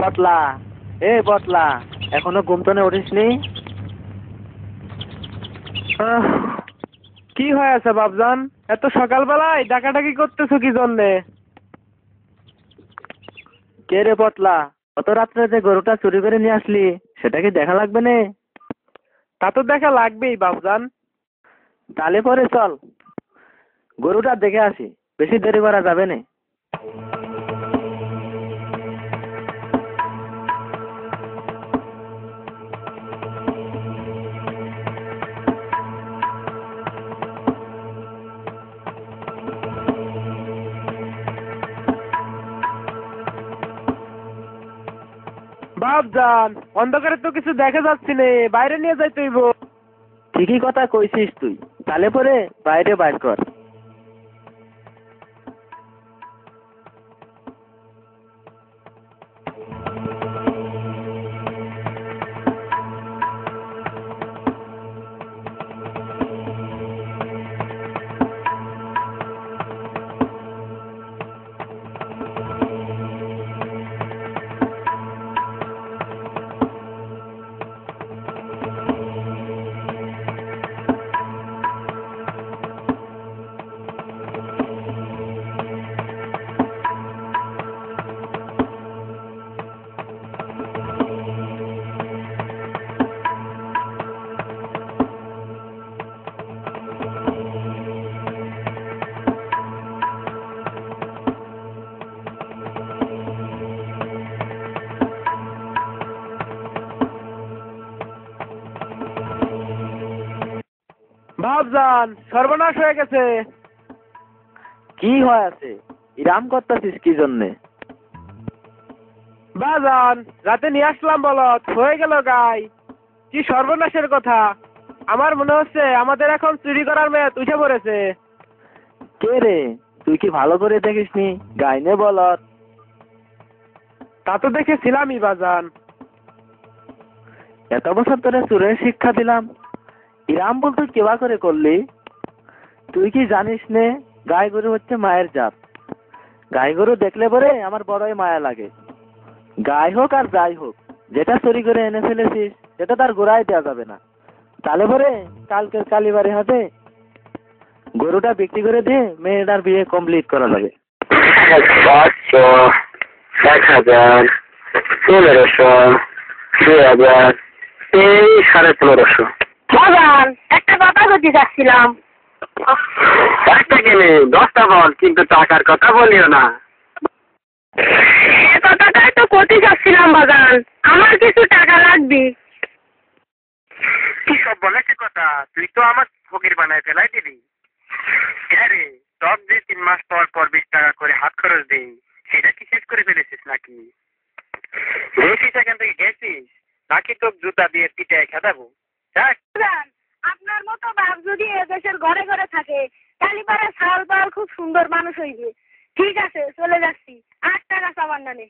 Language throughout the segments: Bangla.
পতলা এ পতলা এখনও ঘুমটনে উঠিসনি? কি হয়েছে বাবজান এত সকালবেলায় ডাকাডাকি করতেছো কি জন্যে? কে রে পতলা অত রাত্রে যে গরুটা চুরি করে নিয়ে আসলি, সেটা কি দেখা লাগবে না? তা তো দেখা লাগবেই বাবজান তাহলে পরে চল। গরুটা দেখে আসি, বেশি দেরি করা যাবে না। বাবজান অন্ধকারে তো কিছু দেখা যাচ্ছে না, বাইরে নিয়ে যাই তুইব ঠিকই কথা কইছিস তুই। তাহলে পরে বাইরে বাইর কর। বাবজান সর্বনাশ হয়ে গেছে। কি হয় আছে? ইরাম করতেছিস কি জন্যে? বাজান রাতে নিয়ে আসলাম বলত হয়ে গেল গাই। কি সর্বনাশের কথা। আমার মনে হচ্ছে আমাদের এখন চুরি করার মেয়াদ উঠে পড়েছে। কে রে? তুই কি ভালো করে দেখিসনি? গাইনে বলত তা তো দেখেছিলামই বাজান। এত বছর ধরে চুরের শিক্ষা দিলাম ইরাম বল তুই কেবা করে করলি? তুই কি জানিস নে, গাই গরু হচ্ছে মায়ের জাত। গাই গরু দেখলে পরে আমার বড়ই মায়া লাগে। গাই হোক আর যাই হোক, যেটা চুরি করে এনে ফেলেছিস, সেটা তার গোড়ায় দেওয়া যাবে না। তাহলে পরে কালকে কালীবাড়ি হাতে গরুটা বিক্রি করে দিয়ে মেয়েটার বিয়ে কমপ্লিট করা যাবে। পাঁচশো হাজার পনেরোশো হাজার এই সাড়ে পনেরোশো বাজান একটা কথা বলতে চাচ্ছিলাম। একটা কিনে দশটা বল কিন্তু টাকার কথা বলিও না। এ কথাটাই তো করতে চাচ্ছিলাম বাজান। আমার কিছু টাকা লাগবে। কি সব বলেছে কথা? তুই তো আমার ফকির বানায় ফেলাই দিলি। হ্যাঁ রে সব যে তিন মাস পর পর বিশ টাকা করে হাত খরচ দিই সেটা কি শেষ করে ফেলেছিস নাকি? গেছিস এখান থেকে গেছিস নাকি তোর জুতা দিয়ে পিটায় খেদাবো? আপনার মতো বাপ যদি এ দেশের ঘরে ঘরে থাকে পারে সাল পাল খুব সুন্দর মানুষ হইবে। ঠিক আছে চলে যাচ্ছি। আট টাকা সাবান নানে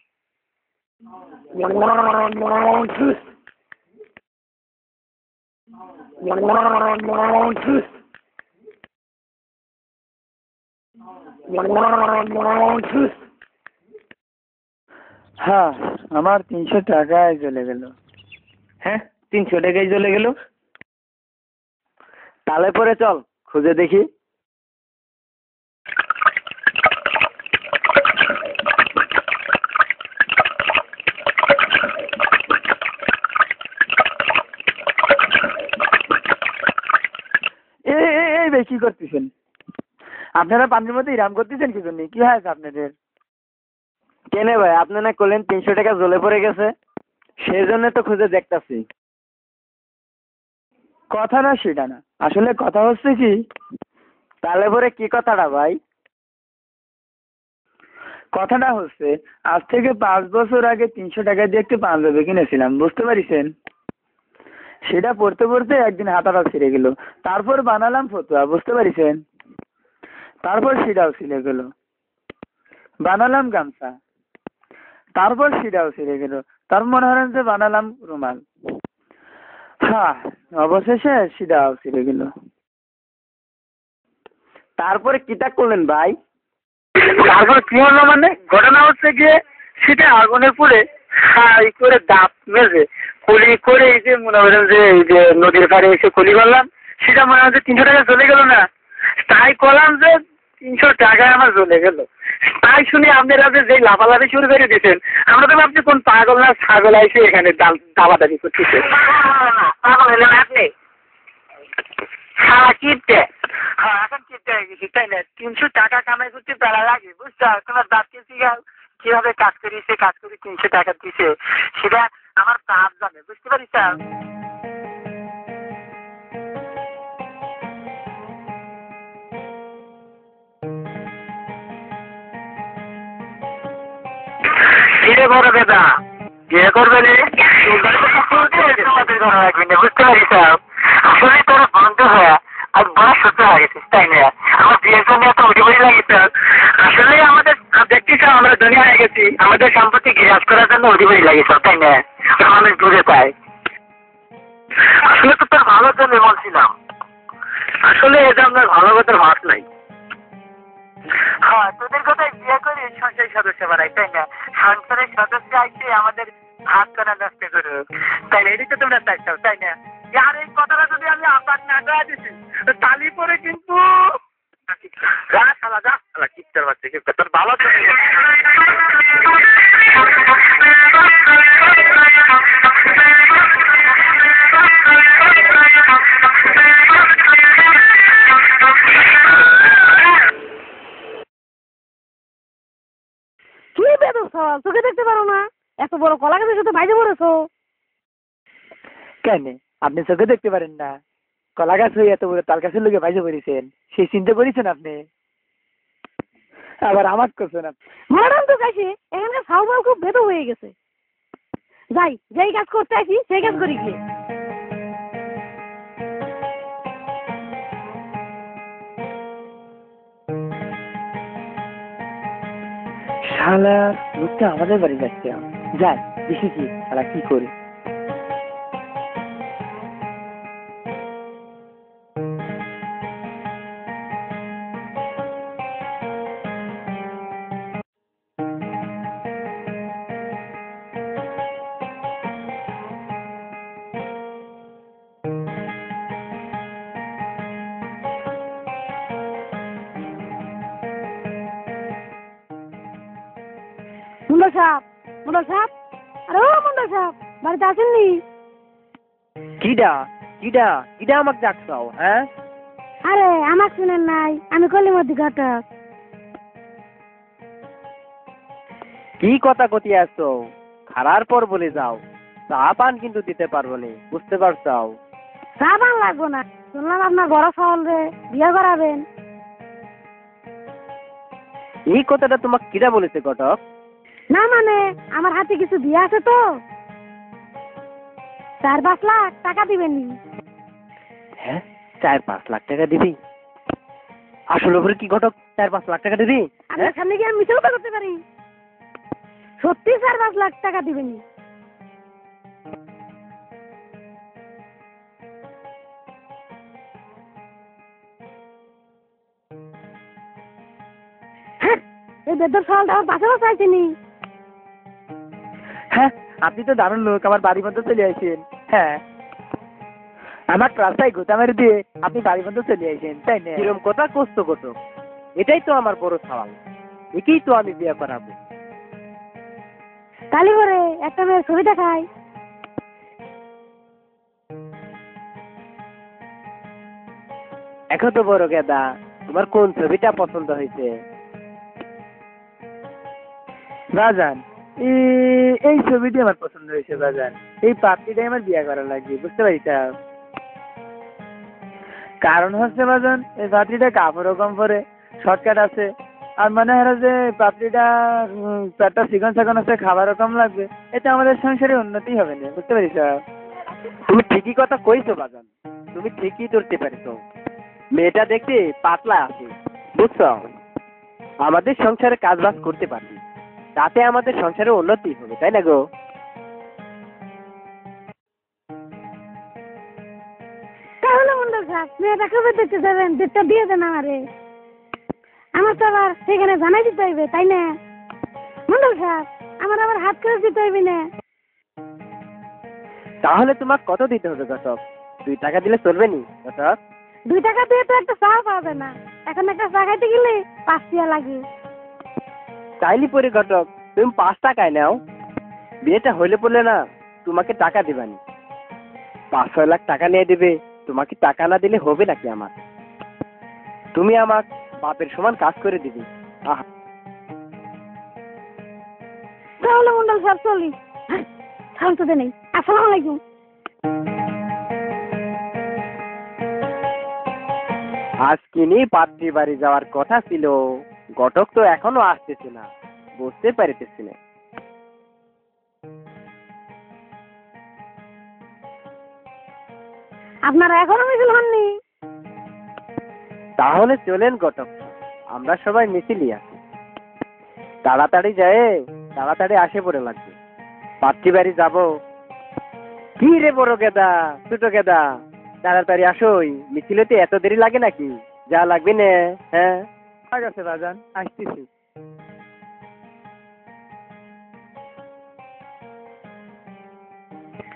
হ্যাঁ আমার তিনশো টাকায় চলে গেল। হ্যাঁ তিনশো টাকায় চলে গেল? তাহলে পরে চল, খুঁজে দেখি। এই ভাই কি করতেছেন? আপনারা পানির মধ্যে ইরাম করতেছেন কি জন্য? কি হয়েছে আপনাদের? কেনে ভাই আপনি না করলেন তিনশো টাকা জ্বলে পড়ে গেছে। সেই জন্য তো খুঁজে দেখতাছি। কথা না সেটা না। আসলে কথা হচ্ছে কি তাহলে পরে কি কথাটা ভাই? কথাটা হচ্ছে, আজ থেকে পাঁচ বছর আগে তিনশো টাকা দিয়ে একটি পাঞ্জাবি কিনেছিলাম, বুঝতে পারিছেন? সেটা পড়তে পড়তে একদিন হাতাটা ছিঁড়ে গেল। তারপর বানালাম ফতুয়া, বুঝতে পারিছেন? তারপর সেটাও ছিঁড়ে গেল। বানালাম গামছা। তারপর সেটাও ছিঁড়ে গেল। তার মনে হলেন যে বানালাম রুমাল। হ্যাঁ অবশেষে সিধা ছিঁড়ে গেল। তারপরে কিটা করলেন ভাই? তারপর কি হলো মানে ঘটনা হচ্ছে গিয়ে সেটা আগুনে পুড়ে হাই করে দাঁত মেরে কলি করে এই যে মনে করেন যে এই যে নদীর পাড়ে এসে কলি করলাম। সেটা মনে হচ্ছে তিনশো টাকা চলে গেল না। তাই করলাম যে তিনশো টাকায় আমার চলে গেল। তাই শুনে আপনারা যে যেই লাফালাফি শুরু করে দিয়েছেন, আমরা তো ভাবছি কোন পাগল না ছাগল এসে এখানে দাবাদাবি করতেছে। আপনি হ্যাঁ হ্যাঁ এখন তাই না? তিনশো টাকা কামাই করতে বেলা লাগে তোমার কীভাবে কাজ করি, সে কাজ করি, তিনশো টাকা দিছে। সেটা আমার বাপ জানে, বুঝতে পারিস কিরে বড় বিয়ে করবে রে? বুঝতে পারিস আসলে তোরা বন্ধ আর বড় তাই না? আমার বিয়ের জন্য এত বই লাগিস আসলে আমাদের দেখছিস আমরা দুনিয়া হয়ে গেছি। আমাদের সম্পত্তি গ্রাস করার জন্য উঠে বই লাগিস, তাই না? মানুষ বুঝে পায়। আসলে তো তোর ভালোর জন্য বলছিলাম। আসলে এটা আপনার ভালোবাসার ভাত নাই। হ্যাঁ তোদের কথায় বিয়ে করে সংসার সদস্য বানাই, তাই না? সংসারের সদস্য আইসে আমাদের ভাত করা নষ্ট করুক। তাই না এদিকে তোমরা চাইছো, তাই না? আর এই কথাটা যদি আমি আপাক না দেওয়া দিছি, তালি পরে কিন্তু যা শালা যা শালা, কিপটার তোর ভালো চোখে দেখতে পারো না। এত বড় কলা গাছের সাথে বাইরে পড়েছো। কেন? আপনি চোখে দেখতে পারেন না। কলা গাছ হয়ে এত বড় তাল গাছের লোকে বাইরে পড়েছেন। সেই চিন্তা করেছেন আপনি? আবার আমার করছেন আপনি। তো কাছে এখানকার সাউবাল খুব ভেদ হয়ে গেছে। যাই যেই কাজ করতে আসি সেই কাজ করি গিয়ে। শালা লোকটা আমাদের বাড়ি যাচ্ছে। যাই দেখি কি শালা কি করে। কিডা কিডা আমাকে ডাকছাও হ্যাঁ? আরে আমার শুনেন নাই আমি কলিমদ্দি ঘটক। কি কথা কতি আসছো খারার পর বলে যাও চা পান কিন্তু দিতে পারব না বুঝতে পারছাও? সাবান লাগবো না শুনলাম আপনার বড় চাউল রে বিয়ে করাবেন। এই কথাটা তোমাকে কিডা বলেছে ঘটক? না মানে আমার হাতে কিছু বিয়ে আছে তো। চার পাঁচ লাখ টাকা দিবেন হ্যাঁ চার পাঁচ লাখ টাকা দিবি। আসলে ওপরে কি ঘটক? চার পাঁচ লাখ টাকা দিবি? আপনার সামনে কি আমি মিছে কথা করতে পারি। সত্যি চার পাঁচ লাখ টাকা দিবেন হ্যাঁ, এই বেদর সওয়ালটা আমার পাশে বসে আছেনি হ্যাঁ আপনি তো দারুণ লোক আমার বাড়ি মধ্যে চলে আসেন। হ্যাঁ। আমার রাস্তায় গোতা মেরে দিয়ে আপনি বাড়ির মধ্যে চলে আসেন তাই না? এরকম কথা কষ্ট কত? এটাই তো আমার বড় সওয়াল। একেই তো আমি বিয়ে করাবো। তালি করে একটা মেয়ের ছবি দেখাই। এখন তো বড় গেদা তোমার কোন ছবিটা পছন্দ হয়েছে? বাজান এই- ছবিটি আমার পছন্দ হয়েছে বাজান। এই পাত্রীটাই আমার বিয়ে করা লাগবে বুঝতে পারিস কারণ হচ্ছে বাজান এই পাত্রীটা কাপড়ও কম পরে শর্টকাট আছে। আর মনে হয় যে উম, পেটটা চিকন চাকন আছে খাবারও কম লাগবে। এতে আমাদের সংসারে উন্নতি হবে না বুঝতে পারিস তুমি ঠিকই কথা কইছো বাজান। তুমি ঠিকই ধরতে পারিছো। মেয়েটা দেখতে পাতলা আছে বুঝছ? আমাদের সংসারে কাজ বাজ করতে পারবি। তাতে আমাদের সংসারে উন্নতি হবে তাই না গো? তাহলে মন্ডল সাহেব মেয়েটা কবে দেখতে যাবেন? ডেটটা দিয়ে দেন আমারে। আমার তো আবার সেখানে জানাই দিতে হইবে তাই না? মন্ডল সাহেব আমার আবার হাত করে দিতে হইবে না। তাহলে তোমাকে কত দিতে হবে ঘটক দুই টাকা দিলে চলবে নি ঘটক দুই টাকা দিয়ে তো একটা চা পাওয়া যায় না। এখন একটা চা খাইতে গেলে পাঁচ টিয়া লাগে। চাইলি পরে ঘটক তুমি পাঁচ টাকায় নাও। বিয়েটা হইলে পড়লে না তোমাকে টাকা দিবানি। পাঁচ ছয় লাখ টাকা নিয়ে দেবে তোমাকে টাকা না দিলে হবে নাকি আমার? তুমি আমার বাপের সমান কাজ করে দিবে। আহা। তাহলে মন্ডল চলি। শান্ত নেই আসসালামু আলাইকুম। আজ কিনি পাত্রী বাড়ি যাওয়ার কথা ছিল। ঘটক তো এখনও আসতেছে না। বুঝতে পারিতেছি না। আপনারা এখনও মিছিল হননি? তাহলে চলেন ঘটক আমরা সবাই মিছিলই আছি। তাড়াতাড়ি যায় তাড়াতাড়ি আসে পড়ে লাগবে। পাত্রী বাড়ি যাব। কি রে বড় গেদা ছোট গেদা? তাড়াতাড়ি আসোই মিছিলেতে এত দেরি লাগে নাকি? যা লাগবে না হ্যাঁ? ঠিক আছে রাজান আসতেছি।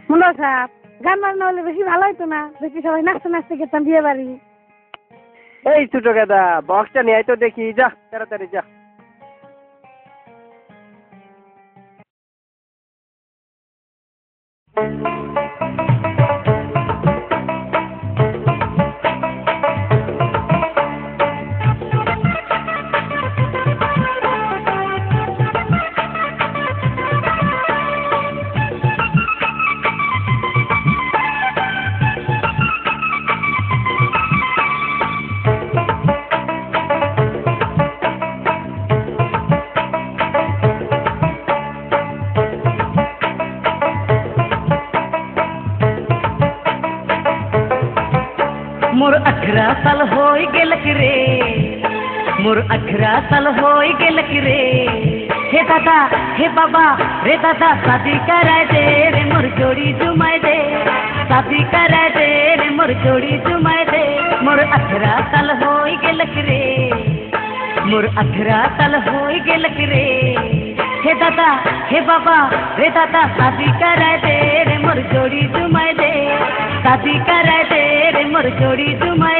মুন্ডা সাহেব গান বাজনা হলে বেশি ভালো হতো না। দেখি সবাই নাচতে নাচতে গেতাম বিয়ে বাড়ি। এই ছোট গেদা বক্সটা নিয়ে তো দেখি। যা তাড়াতাড়ি যা। अखरा साल हो गल रे? हे दादा, हे बाबा, रे दादा, शादी कराए दे रे, मोर जोड़ी जुमाए दे। शादी कराए दे रे, मोर जोड़ी जुमाए दे। मोर अखरा साल हो गल रे? मोर अखरा साल हो गल की रे? हे दादा, हे बाबा, रे दादा, शादी कराए दे रे, मोर जोड़ी जुमाए दे। शादी कराए दे रे, मोर जोड़ी जुमाए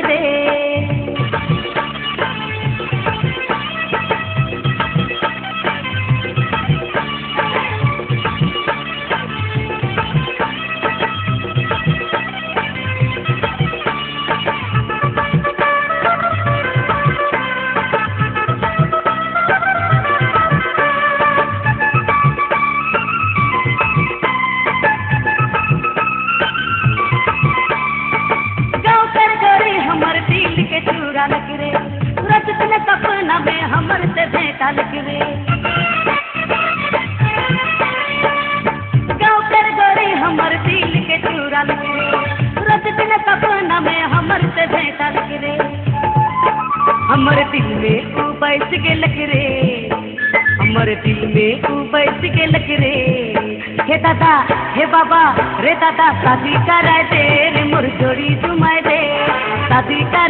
हमर दिल में तू बैठ के लग रे। हे दादा, हे बाबा, रे दादा शादी कराय दे रे मोर जोड़ी तुम दे। शादी कराय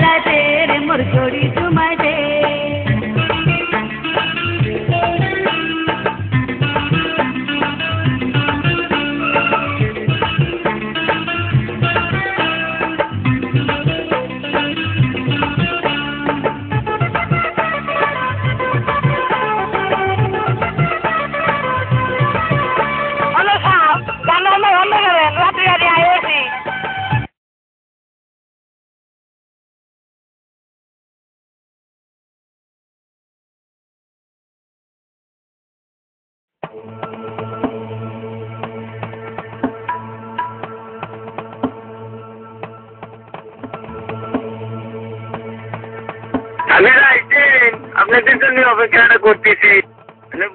অপেক্ষাটা করতেছি?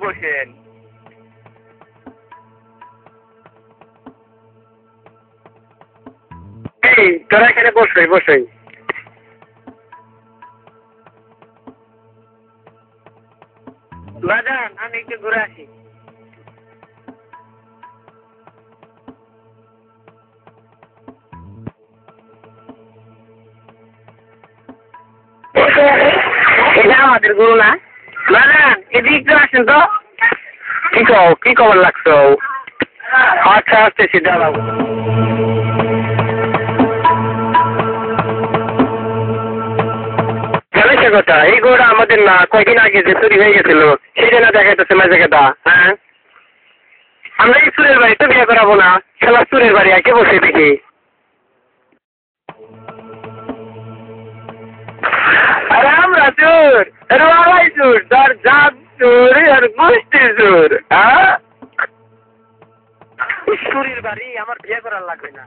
বসেন। এই, তোরা এখানে বসই বসই। বাজান, আমি একটু ঘুরে আসি। এটা আমাদের গুরু না। বাজান এদিকে আসেন তো। কি কও, কি খবর লাগছো? আচ্ছা আসতেছি এই গরুটা আমাদের না, কয়দিন আগে যে চুরি হয়ে গেছিল, সেটা না দেখাইতেছে মাঝে কথা হ্যাঁ? আমরা এই চুরের বাড়ি তো বিয়ে করাবো না খেলা চুরের বাড়ি একে বসে দেখি। আমরা চোর রালাই চোর তার জাত চোর আর গোষ্ঠীর চোর হ্যাঁ? চুরির বাড়ি আমার বিয়ে করার লাগবে না।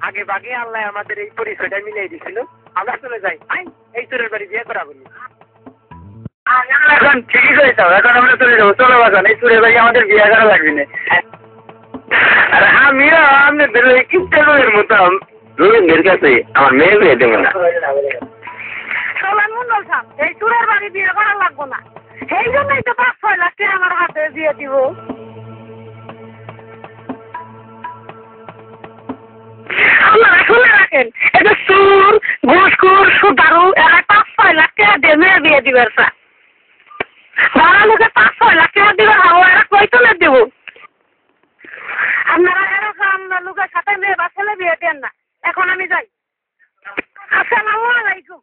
আগে বাগে আল্লাহ আমাদের এই পরিচয়টা মিলিয়ে দিছিল। আমরা চলে যাই। আই এই চোরের বাড়ি বিয়ে করাবো না। এখন ঠিকই করেছ এখন আমরা চলে যাব। চলো বাগান এই চুরের বাড়ি আমাদের বিয়ে করা লাগবে না। আর আমিও ওই কিপ্টের মতো। রবীন্দ্রের কাছে আমার মেয়ে বিয়ে দেবো না। এই চুরের বাড়ি বিয়ে করা লাগবো না। সেই জন্যই তো পাঁচ ছয় লাখ টাকা আমার হাতে দিয়ে দিব। আপনারা শুনে রাখেন এটা চুর ঘুষখুর সুদারু এরা পাঁচ ছয় লাখ টাকা দিয়ে মেয়ে বিয়ে দিবার স্যার। লোকে পাঁচ ছয় লাখ টাকা দিবার হাও এরা কই তুলে দেব? আপনারা এরকম লোকের সাথে মেয়ে বা ছেলে না। এখন আমি যাই। আসসালামু আলাইকুম।